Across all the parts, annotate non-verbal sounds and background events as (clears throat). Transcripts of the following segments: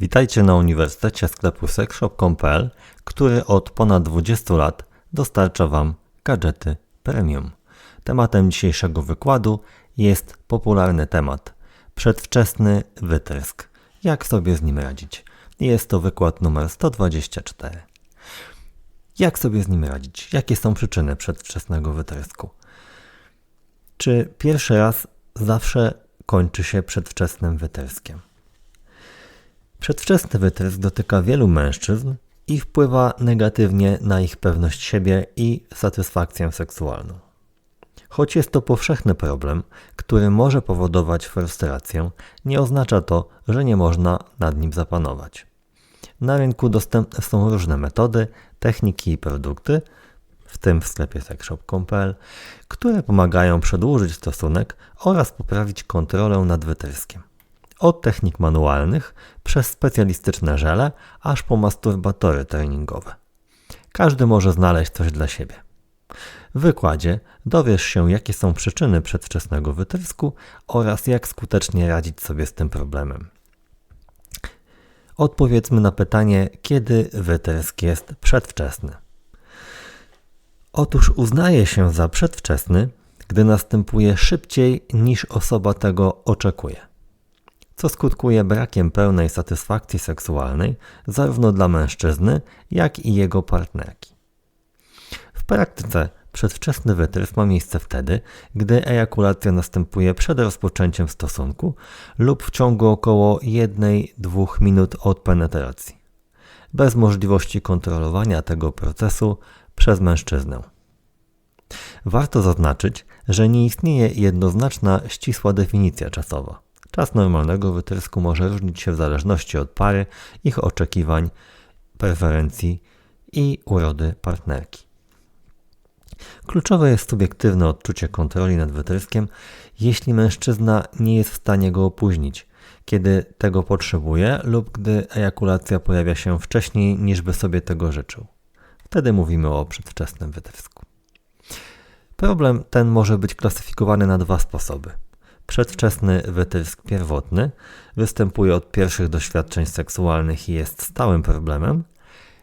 Witajcie na Uniwersytecie sklepu sexshop.pl, który od ponad 20 lat dostarcza Wam gadżety premium. Tematem dzisiejszego wykładu jest popularny temat przedwczesny wytrysk. Jak sobie z nim radzić? Jest to wykład numer 124. Jak sobie z nim radzić? Jakie są przyczyny przedwczesnego wytrysku? Czy pierwszy raz zawsze kończy się przedwczesnym wytryskiem? Przedwczesny wytrysk dotyka wielu mężczyzn i wpływa negatywnie na ich pewność siebie i satysfakcję seksualną. Choć jest to powszechny problem, który może powodować frustrację, nie oznacza to, że nie można nad nim zapanować. Na rynku dostępne są różne metody, techniki i produkty, w tym w sklepie sexshop.pl, które pomagają przedłużyć stosunek oraz poprawić kontrolę nad wytryskiem. Od technik manualnych przez specjalistyczne żele, aż po masturbatory treningowe. Każdy może znaleźć coś dla siebie. W wykładzie dowiesz się, jakie są przyczyny przedwczesnego wytrysku oraz jak skutecznie radzić sobie z tym problemem. Odpowiedzmy na pytanie, kiedy wytrysk jest przedwczesny. Otóż uznaje się za przedwczesny, gdy następuje szybciej niż osoba tego oczekuje, co skutkuje brakiem pełnej satysfakcji seksualnej zarówno dla mężczyzny, jak i jego partnerki. W praktyce przedwczesny wytrysk ma miejsce wtedy, gdy ejakulacja następuje przed rozpoczęciem stosunku lub w ciągu około 1-2 minut od penetracji, bez możliwości kontrolowania tego procesu przez mężczyznę. Warto zaznaczyć, że nie istnieje jednoznaczna, ścisła definicja czasowa. Czas normalnego wytrysku może różnić się w zależności od pary, ich oczekiwań, preferencji i urody partnerki. Kluczowe jest subiektywne odczucie kontroli nad wytryskiem, jeśli mężczyzna nie jest w stanie go opóźnić, kiedy tego potrzebuje lub gdy ejakulacja pojawia się wcześniej niż by sobie tego życzył. Wtedy mówimy o przedwczesnym wytrysku. Problem ten może być klasyfikowany na dwa sposoby. Przedwczesny wytrysk pierwotny występuje od pierwszych doświadczeń seksualnych i jest stałym problemem,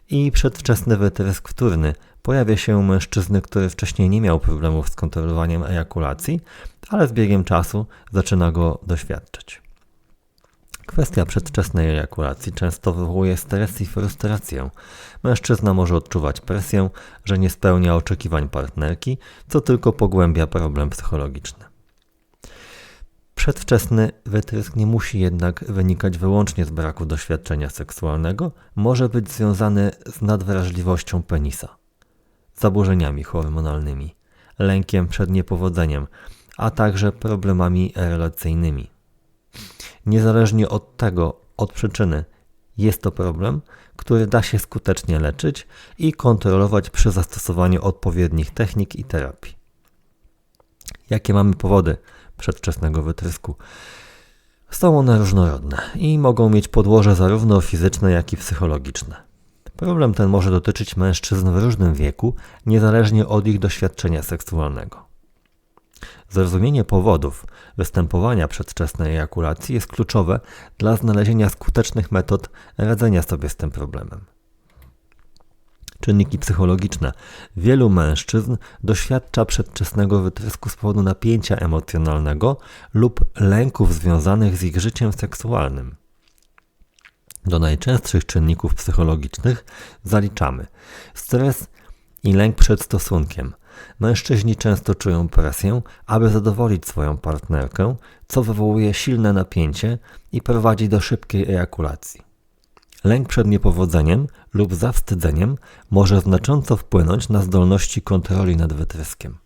i przedwczesny wytrysk wtórny pojawia się u mężczyzny, który wcześniej nie miał problemów z kontrolowaniem ejakulacji, ale z biegiem czasu zaczyna go doświadczać. Kwestia przedwczesnej ejakulacji często wywołuje stres i frustrację. Mężczyzna może odczuwać presję, że nie spełnia oczekiwań partnerki, co tylko pogłębia problem psychologiczny. Przedwczesny wytrysk nie musi jednak wynikać wyłącznie z braku doświadczenia seksualnego, może być związany z nadwrażliwością penisa, zaburzeniami hormonalnymi, lękiem przed niepowodzeniem, a także problemami relacyjnymi. Niezależnie od tego, od przyczyny, jest to problem, który da się skutecznie leczyć i kontrolować przy zastosowaniu odpowiednich technik i terapii. Jakie mamy powody przedwczesnego wytrysku? Są one różnorodne i mogą mieć podłoże zarówno fizyczne, jak i psychologiczne. Problem ten może dotyczyć mężczyzn w różnym wieku, niezależnie od ich doświadczenia seksualnego. Zrozumienie powodów występowania przedwczesnej ejakulacji jest kluczowe dla znalezienia skutecznych metod radzenia sobie z tym problemem. Czynniki psychologiczne. Wielu mężczyzn doświadcza przedwczesnego wytrysku z powodu napięcia emocjonalnego lub lęków związanych z ich życiem seksualnym. Do najczęstszych czynników psychologicznych zaliczamy stres i lęk przed stosunkiem – Mężczyźni często czują presję, aby zadowolić swoją partnerkę, co wywołuje silne napięcie i prowadzi do szybkiej ejakulacji. Lęk przed niepowodzeniem lub zawstydzeniem może znacząco wpłynąć na zdolności kontroli nad wytryskiem.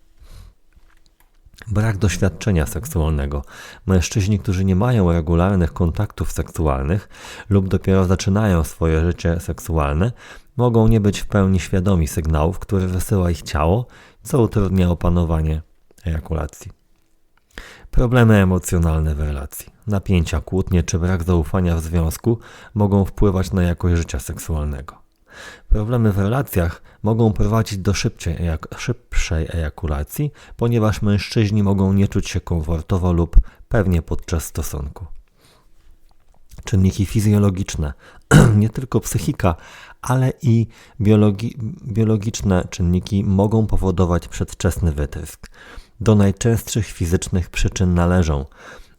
Brak doświadczenia seksualnego. Mężczyźni, którzy nie mają regularnych kontaktów seksualnych lub dopiero zaczynają swoje życie seksualne, mogą nie być w pełni świadomi sygnałów, które wysyła ich ciało co utrudnia opanowanie ejakulacji. Problemy emocjonalne w relacji, napięcia, kłótnie czy brak zaufania w związku mogą wpływać na jakość życia seksualnego. Problemy w relacjach mogą prowadzić do szybciej, ejak szybszej ejakulacji, ponieważ mężczyźni mogą nie czuć się komfortowo lub pewnie podczas stosunku. czynniki fizjologiczne, (clears throat) nie tylko psychika, ale i biologi biologiczne czynniki mogą powodować przedwczesny wytrysk. Do najczęstszych fizycznych przyczyn należą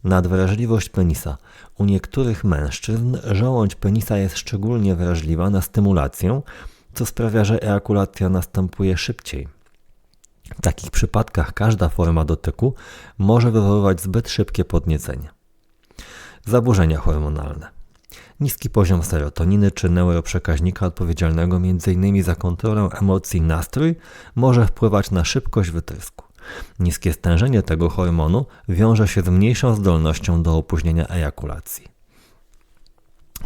nadwrażliwość penisa. U niektórych mężczyzn żołądź penisa jest szczególnie wrażliwa na stymulację, co sprawia, że ejakulacja następuje szybciej. W takich przypadkach każda forma dotyku może wywoływać zbyt szybkie podniecenie. Zaburzenia hormonalne. Niski poziom serotoniny czy neuroprzekaźnika odpowiedzialnego m.in. za kontrolę emocji i nastrój może wpływać na szybkość wytrysku. Niskie stężenie tego hormonu wiąże się z mniejszą zdolnością do opóźnienia ejakulacji.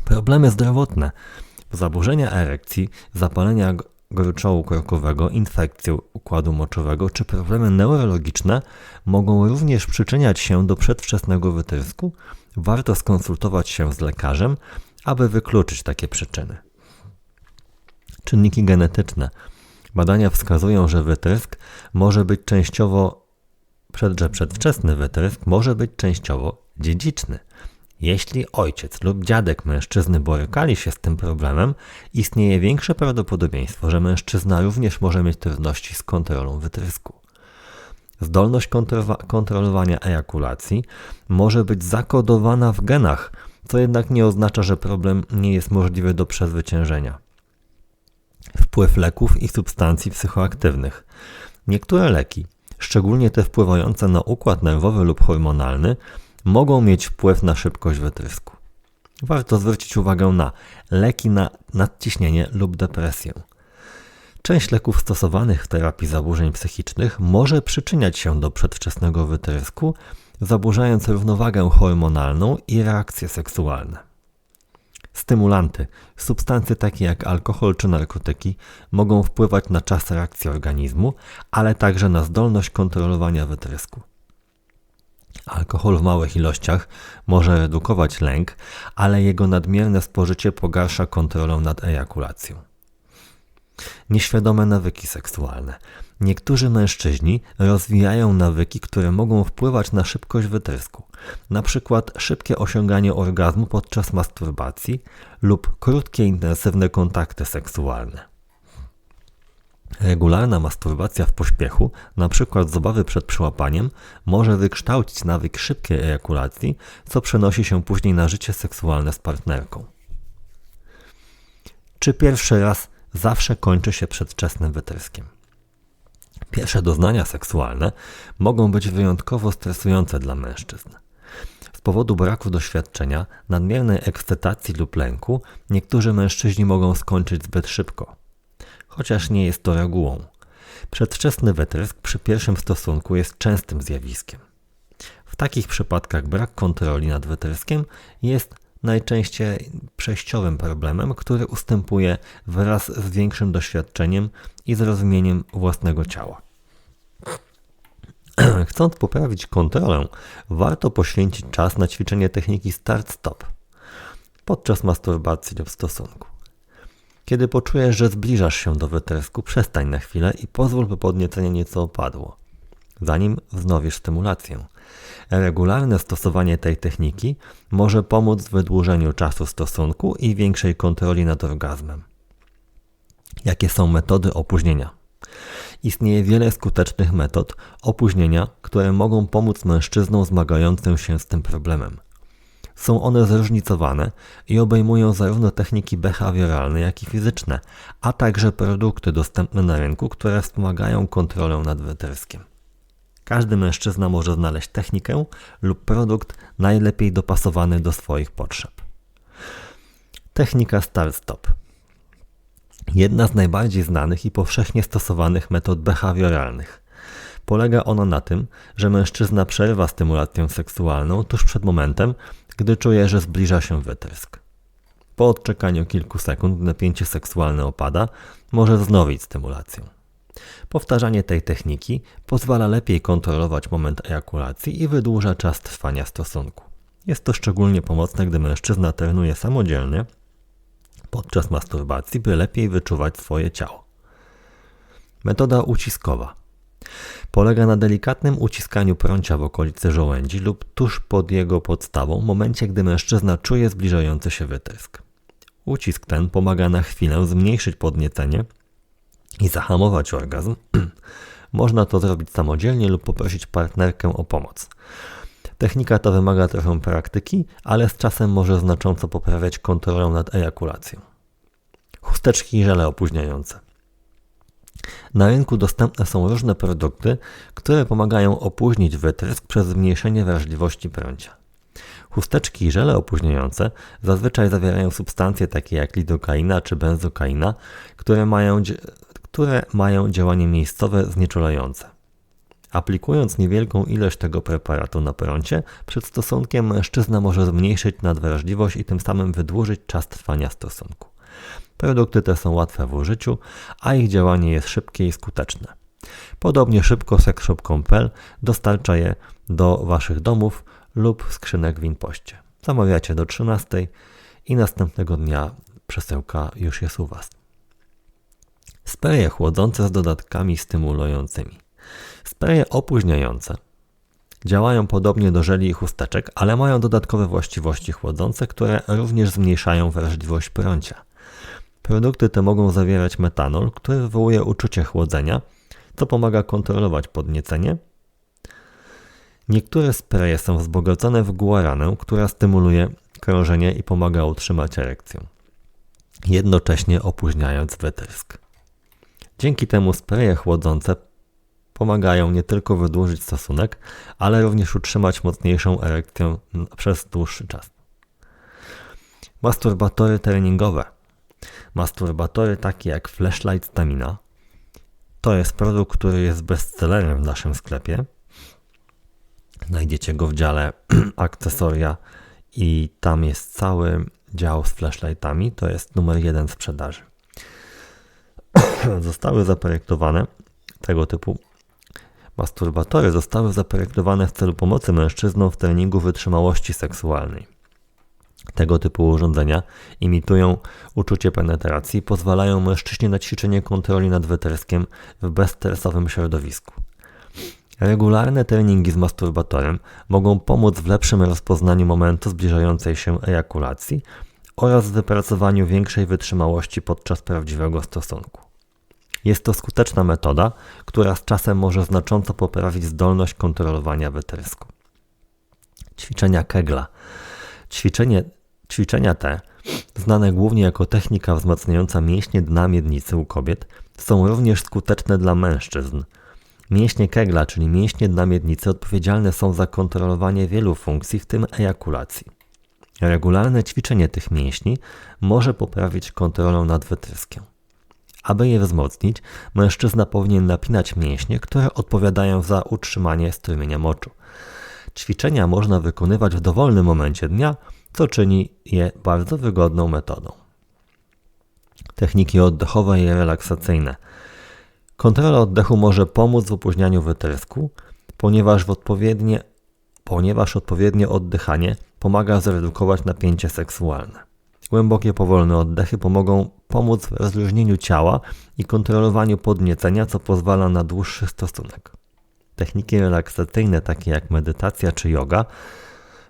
Problemy zdrowotne, zaburzenia erekcji, zapalenia gruczołu korkowego, infekcję układu moczowego czy problemy neurologiczne mogą również przyczyniać się do przedwczesnego wytrysku. Warto skonsultować się z lekarzem, aby wykluczyć takie przyczyny. Czynniki genetyczne. Badania wskazują, że wytrysk może być częściowo, że przedwczesny wytrysk może być częściowo dziedziczny. Jeśli ojciec lub dziadek mężczyzny borykali się z tym problemem, istnieje większe prawdopodobieństwo, że mężczyzna również może mieć trudności z kontrolą wytrysku. Zdolność kontrolowania ejakulacji może być zakodowana w genach, co jednak nie oznacza, że problem nie jest możliwy do przezwyciężenia. Wpływ leków i substancji psychoaktywnych. Niektóre leki, szczególnie te wpływające na układ nerwowy lub hormonalny, mogą mieć wpływ na szybkość wytrysku. Warto zwrócić uwagę na leki na nadciśnienie lub depresję. Część leków stosowanych w terapii zaburzeń psychicznych może przyczyniać się do przedwczesnego wytrysku, zaburzając równowagę hormonalną i reakcje seksualne. Stymulanty, substancje takie jak alkohol czy narkotyki, mogą wpływać na czas reakcji organizmu, ale także na zdolność kontrolowania wytrysku. Alkohol w małych ilościach może redukować lęk, ale jego nadmierne spożycie pogarsza kontrolę nad ejakulacją. Nieświadome nawyki seksualne. Niektórzy mężczyźni rozwijają nawyki, które mogą wpływać na szybkość wytrysku, przykład szybkie osiąganie orgazmu podczas masturbacji lub krótkie intensywne kontakty seksualne. Regularna masturbacja w pośpiechu, np. z obawy przed przyłapaniem, może wykształcić nawyk szybkiej ejakulacji, co przenosi się później na życie seksualne z partnerką. Czy pierwszy raz zawsze kończy się przedwczesnym wytryskiem? Pierwsze doznania seksualne mogą być wyjątkowo stresujące dla mężczyzn. Z powodu braku doświadczenia, nadmiernej ekscytacji lub lęku, niektórzy mężczyźni mogą skończyć zbyt szybko chociaż nie jest to regułą. Przedwczesny wytrysk przy pierwszym stosunku jest częstym zjawiskiem. W takich przypadkach brak kontroli nad wytryskiem jest najczęściej przejściowym problemem, który ustępuje wraz z większym doświadczeniem i zrozumieniem własnego ciała. (clears throat) Chcąc poprawić kontrolę, warto poświęcić czas na ćwiczenie techniki start-stop podczas masturbacji lub stosunku. Kiedy poczujesz, że zbliżasz się do wytrysku, przestań na chwilę i pozwól, by podniecenie nieco opadło, zanim wznowisz stymulację. Regularne stosowanie tej techniki może pomóc w wydłużeniu czasu stosunku i większej kontroli nad orgazmem. Jakie są metody opóźnienia? Istnieje wiele skutecznych metod opóźnienia, które mogą pomóc mężczyznom zmagającym się z tym problemem. Są one zróżnicowane i obejmują zarówno techniki behawioralne, jak i fizyczne, a także produkty dostępne na rynku, które wspomagają kontrolę nad wytryskiem. Każdy mężczyzna może znaleźć technikę lub produkt najlepiej dopasowany do swoich potrzeb. Technika Start-Stop. Jedna z najbardziej znanych i powszechnie stosowanych metod behawioralnych. Polega ona na tym, że mężczyzna przerywa stymulację seksualną tuż przed momentem, gdy czuje, że zbliża się wytrysk. Po odczekaniu kilku sekund, napięcie seksualne opada, może wznowić stymulację. Powtarzanie tej techniki pozwala lepiej kontrolować moment ejakulacji i wydłuża czas trwania stosunku. Jest to szczególnie pomocne, gdy mężczyzna trenuje samodzielnie podczas masturbacji, by lepiej wyczuwać swoje ciało. Metoda uciskowa. Polega na delikatnym uciskaniu prącia w okolicy żołędzi lub tuż pod jego podstawą w momencie, gdy mężczyzna czuje zbliżający się wytrysk. Ucisk ten pomaga na chwilę zmniejszyć podniecenie i zahamować orgazm. (clears throat) Można to zrobić samodzielnie lub poprosić partnerkę o pomoc. Technika ta wymaga trochę praktyki, ale z czasem może znacząco poprawiać kontrolę nad ejakulacją. Chusteczki i żele opóźniające. Na rynku dostępne są różne produkty, które pomagają opóźnić wytrysk przez zmniejszenie wrażliwości prącia. Chusteczki i żele opóźniające zazwyczaj zawierają substancje takie jak lidokaina czy benzokaina, które mają, które mają działanie miejscowe znieczulające. Aplikując niewielką ilość tego preparatu na prącie, przed stosunkiem mężczyzna może zmniejszyć nadwrażliwość i tym samym wydłużyć czas trwania stosunku. Produkty te są łatwe w użyciu, a ich działanie jest szybkie i skuteczne. Podobnie szybko sexshop.pl dostarcza je do Waszych domów lub skrzynek w Inpoście. Zamawiacie do 13 i następnego dnia przesyłka już jest u Was. Spreje chłodzące z dodatkami stymulującymi. Spreje opóźniające działają podobnie do żeli i chusteczek, ale mają dodatkowe właściwości chłodzące, które również zmniejszają wrażliwość prącia. Produkty te mogą zawierać metanol, który wywołuje uczucie chłodzenia, co pomaga kontrolować podniecenie. Niektóre spreje są wzbogacone w guaranę, która stymuluje krążenie i pomaga utrzymać erekcję, jednocześnie opóźniając wytrysk. Dzięki temu spreje chłodzące pomagają nie tylko wydłużyć stosunek, ale również utrzymać mocniejszą erekcję przez dłuższy czas. Masturbatory treningowe – masturbatory takie jak Flashlight Stamina. To jest produkt, który jest bestsellerem w naszym sklepie. Znajdziecie go w dziale (clears throat) akcesoria i tam jest cały dział z flashlightami. To jest numer jeden sprzedaży. (clears throat) zostały zaprojektowane tego typu masturbatory zostały zaprojektowane w celu pomocy mężczyznom w treningu wytrzymałości seksualnej. Tego typu urządzenia imitują uczucie penetracji, pozwalają mężczyźnie na ćwiczenie kontroli nad wytryskiem w bezstresowym środowisku. Regularne treningi z masturbatorem mogą pomóc w lepszym rozpoznaniu momentu zbliżającej się ejakulacji oraz w wypracowaniu większej wytrzymałości podczas prawdziwego stosunku. Jest to skuteczna metoda, która z czasem może znacząco poprawić zdolność kontrolowania wytrysku. Ćwiczenia Kegla. Ćwiczenie Ćwiczenia te, znane głównie jako technika wzmacniająca mięśnie dna miednicy u kobiet, są również skuteczne dla mężczyzn. Mięśnie Kegla, czyli mięśnie dna miednicy, odpowiedzialne są za kontrolowanie wielu funkcji, w tym ejakulacji. Regularne ćwiczenie tych mięśni może poprawić kontrolę nad wytryskiem. Aby je wzmocnić, mężczyzna powinien napinać mięśnie, które odpowiadają za utrzymanie strumienia moczu. Ćwiczenia można wykonywać w dowolnym momencie dnia co czyni je bardzo wygodną metodą. Techniki oddechowe i relaksacyjne. Kontrola oddechu może pomóc w opóźnianiu wytrysku, ponieważ, w odpowiednie, ponieważ odpowiednie oddychanie pomaga zredukować napięcie seksualne. Głębokie, powolne oddechy pomogą pomóc w rozluźnieniu ciała i kontrolowaniu podniecenia, co pozwala na dłuższy stosunek. Techniki relaksacyjne, takie jak medytacja czy yoga,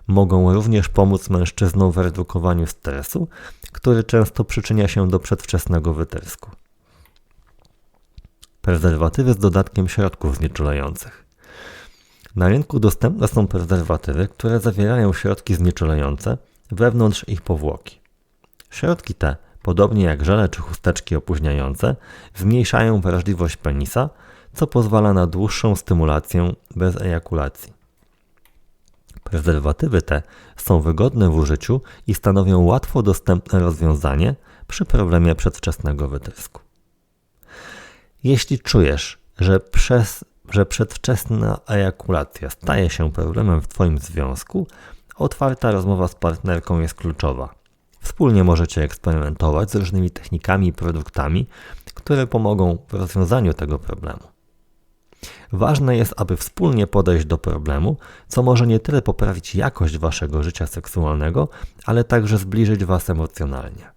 mogą również pomóc mężczyznom w redukowaniu stresu, który często przyczynia się do przedwczesnego wytrysku. Prezerwatywy z dodatkiem środków znieczulających. Na rynku dostępne są prezerwatywy, które zawierają środki znieczulające wewnątrz ich powłoki. Środki te, podobnie jak żele czy chusteczki opóźniające, zmniejszają wrażliwość penisa, co pozwala na dłuższą stymulację bez ejakulacji. Prezerwatywy te są wygodne w użyciu i stanowią łatwo dostępne rozwiązanie przy problemie przedwczesnego wytrysku. Jeśli czujesz, że, przez, że przedwczesna ejakulacja staje się problemem w Twoim związku, otwarta rozmowa z partnerką jest kluczowa. Wspólnie możecie eksperymentować z różnymi technikami i produktami, które pomogą w rozwiązaniu tego problemu. Ważne jest, aby wspólnie podejść do problemu, co może nie tyle poprawić jakość waszego życia seksualnego, ale także zbliżyć was emocjonalnie.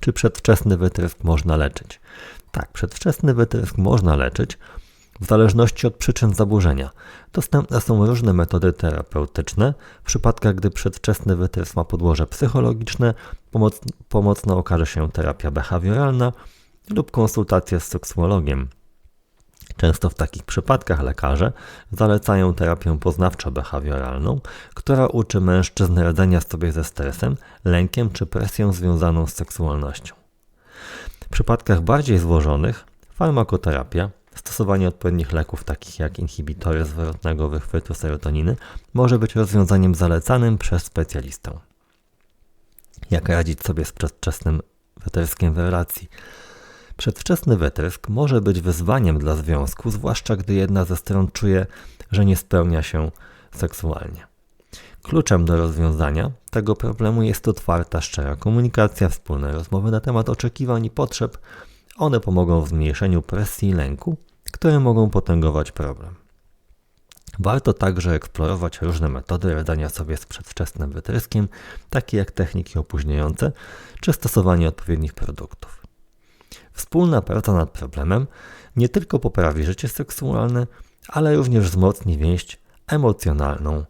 Czy przedwczesny wytrysk można leczyć? Tak, przedwczesny wytrysk można leczyć w zależności od przyczyn zaburzenia. Dostępne są różne metody terapeutyczne. W przypadkach, gdy przedwczesny wytrysk ma podłoże psychologiczne, pomoc, pomocna okaże się terapia behawioralna lub konsultacja z seksuologiem. Często w takich przypadkach lekarze zalecają terapię poznawczo-behawioralną, która uczy mężczyzn radzenia sobie ze stresem, lękiem czy presją związaną z seksualnością. W przypadkach bardziej złożonych farmakoterapia, stosowanie odpowiednich leków takich jak inhibitory zwrotnego wychwytu serotoniny może być rozwiązaniem zalecanym przez specjalistę. Jak radzić sobie z przedwczesnym weterskiem w relacji? Przedwczesny wytrysk może być wyzwaniem dla związku, zwłaszcza gdy jedna ze stron czuje, że nie spełnia się seksualnie. Kluczem do rozwiązania tego problemu jest otwarta, szczera komunikacja, wspólne rozmowy na temat oczekiwań i potrzeb. One pomogą w zmniejszeniu presji i lęku, które mogą potęgować problem. Warto także eksplorować różne metody radzenia sobie z przedwczesnym wytryskiem, takie jak techniki opóźniające czy stosowanie odpowiednich produktów. Wspólna praca nad problemem nie tylko poprawi życie seksualne, ale również wzmocni więź emocjonalną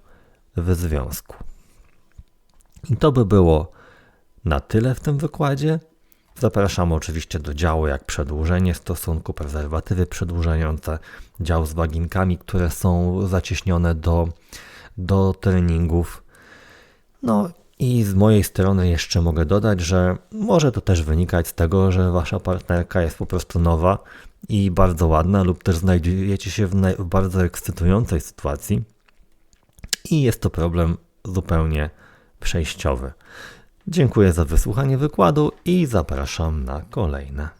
w związku. I to by było na tyle w tym wykładzie. Zapraszam oczywiście do działu jak przedłużenie stosunku, prezerwatywy przedłużające, dział z waginkami, które są zacieśnione do, do treningów. No i z mojej strony jeszcze mogę dodać, że może to też wynikać z tego, że wasza partnerka jest po prostu nowa i bardzo ładna, lub też znajdujecie się w, w bardzo ekscytującej sytuacji i jest to problem zupełnie przejściowy. Dziękuję za wysłuchanie wykładu i zapraszam na kolejne.